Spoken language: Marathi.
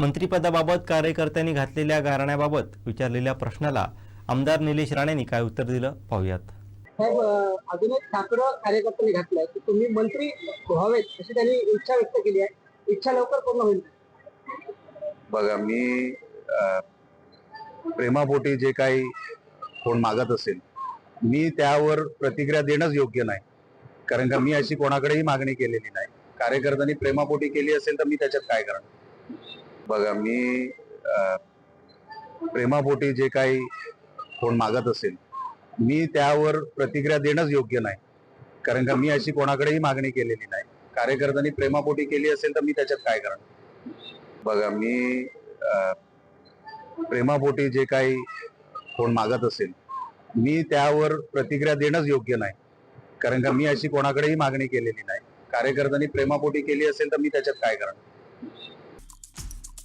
मंत्रिपदाबाबत कार्यकर्त्यांनी घातलेल्या गारण्याबाबत विचारलेल्या प्रश्नाला आमदार निलेश राणेंनी काय उत्तर दिलं? पाहूयात. साहेब अजून एक ठाकरं कार्यकर्त्यांनी घातलंय. की तुम्ही मंत्री व्हावेत अशी त्यांनी इच्छा व्यक्त केली आहे. इच्छा लवकर पूर्ण होईल. बघा मी अ, प्रेमापोटी जे काही कोण मागत असेल मी त्यावर प्रतिक्रिया देणंच योग्य नाही. कारण का मी अशी कोणाकडेही मागणी केलेली नाही. कार्यकर्त्यांनी प्रेमापोटी केली असेल तर मी त्याच्यात काय करणार? बघा मी प्रेमापोटी जे काही कोण मागत असेल मी त्यावर प्रतिक्रिया देणंच योग्य नाही. कारण का मी अशी कोणाकडेही मागणी केलेली नाही. कार्यकर्त्यांनी प्रेमापोटी केली असेल तर मी त्याच्यात काय करणार? बघा मी प्रेमापोटी जे काही कोण मागत असेल मी त्यावर प्रतिक्रिया देणंच योग्य नाही. कारण का मी अशी कोणाकडेही मागणी केलेली नाही. कार्यकर्त्यांनी प्रेमापोटी केली असेल तर मी त्याच्यात काय करणार?